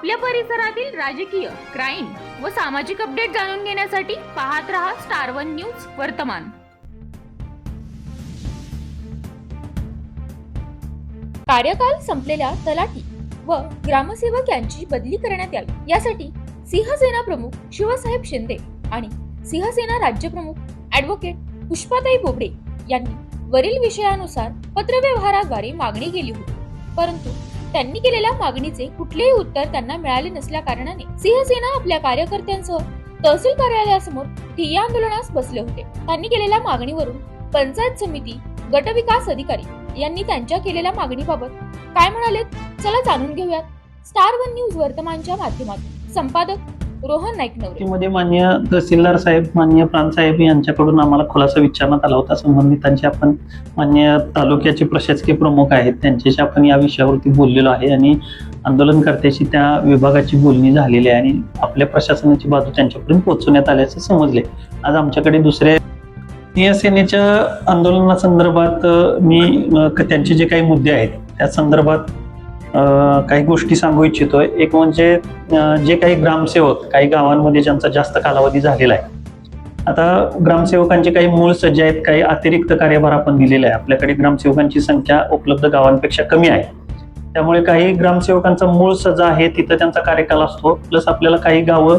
आपल्या परिसरातील राजकीय क्राईम व सामाजिक अपडेट जाणून घेण्यासाठी पाहत रहा स्टार वन न्यूज वर्तमान. कार्यकाल संपलेल्या तलाठी व ग्रामसेवक यांची बदली करण्यात यावी. यासाठी सिंहसेना प्रमुख शिवसाहेब शिंदे आणि सिंहसेना राज्यप्रमुख ऍडव्होकेट पुष्पाताई बोबडे यांनी वरील विषयानुसार पत्रव्यवहाराद्वारे मागणी केली होती. परंतु त्यांनी केलेल्या मागणीचे कुठलेही उत्तर त्यांना मिळाले नसल्या कारणाने सिंहसेना आपल्या कार्यकर्त्यांसह तहसील कार्यालयासमोर ठिय्या आंदोलनास बसले होते. त्यांनी केलेल्या मागणीवरून पंचायत समिती गटविकास अधिकारी यांनी त्यांच्या केलेल्या मागणीबाबत काय म्हणाले चला जाणून घेऊयात. स्टार वन न्यूज वर्तमानच्या माध्यमातून. संपादक रोहन नाईक नवरे. मान्य तहसीलदार साहेब मान्य प्रांत साहेब यांच्याकडून आम्हाला खुलासा विचारण्यात आला होता. संबंधितांचे आपण मान्य तालुक्याचे प्रशासकीय प्रमुख आहेत. त्यांच्याशी आपण या विषयावरती बोललेलो आहे आणि आंदोलनकर्त्याशी त्या विभागाची बोलणी झालेली आहे आणि आपल्या प्रशासनाची बाजू त्यांच्यापर्यंत पोहोचवण्यात आल्याचे समजले आज आमच्याकडे दुसरे सेनेच्या आंदोलनासंदर्भात मी त्यांचे जे काही मुद्दे आहेत त्या संदर्भात काही गोष्टी सांगू इच्छितोय. एक म्हणजे जे काही ग्रामसेवक काही गावांमध्ये ज्यांचा जास्त कालावधी झालेला आहे. आता ग्रामसेवकांचे काही मूळ सज्ज आहेत काही अतिरिक्त कार्यभार आपण दिलेला आहे. आपल्याकडे ग्रामसेवकांची संख्या उपलब्ध गावांपेक्षा कमी आहे. त्यामुळे काही ग्रामसेवकांचा मूळ सजा आहे तिथं त्यांचा कार्यकाल असतो. प्लस आपल्याला काही गावं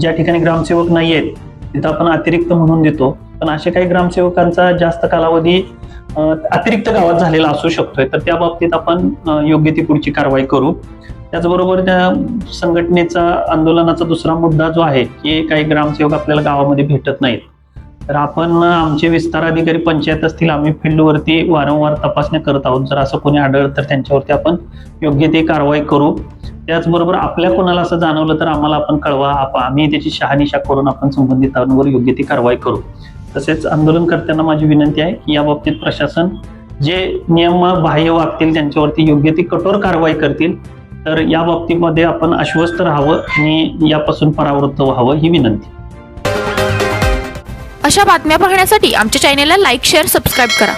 ज्या ठिकाणी ग्रामसेवक नाही आहेत तिथं आपण अतिरिक्त म्हणून देतो. पण असे काही ग्रामसेवकांचा जास्त कालावधी अतिरिक्त गावात झालेला असू शकतोय तर त्या बाबतीत आपण योग्य ती पुढची कारवाई करू. त्याचबरोबर त्या संघटनेचा आंदोलनाचा दुसरा मुद्दा जो आहे की काही ग्रामसेवक आपल्याला गावामध्ये भेटत नाहीत. तर आपण आमचे विस्तार अधिकारी पंचायत असतील आम्ही फील्डवरती वारंवार तपासण्या करत आहोत. जर असं कोणी आढळलं तर त्यांच्यावरती आपण योग्य ती कारवाई करू. त्याचबरोबर आपल्या कोणाला असं जाणवलं तर आम्हाला आपण कळवा आप- आम्ही त्याची शहानिशा करून आपण संबंधितांवर योग्य ती कारवाई करू. तसेच आंदोलनकर्त्यांना माझी विनंती आहे की या बाबतीत प्रशासन जे नियम बाह्य वागतील त्यांच्यावरती योग्य ती कठोर कारवाई करतील तर या बाबतीमध्ये आपण आश्वस्त राहावं आणि यापासून परावृत्त व्हावं ही विनंती. अशा बातम्या पाहण्यासाठी आमच्या चॅनेलला लाईक शेअर सबस्क्राईब करा.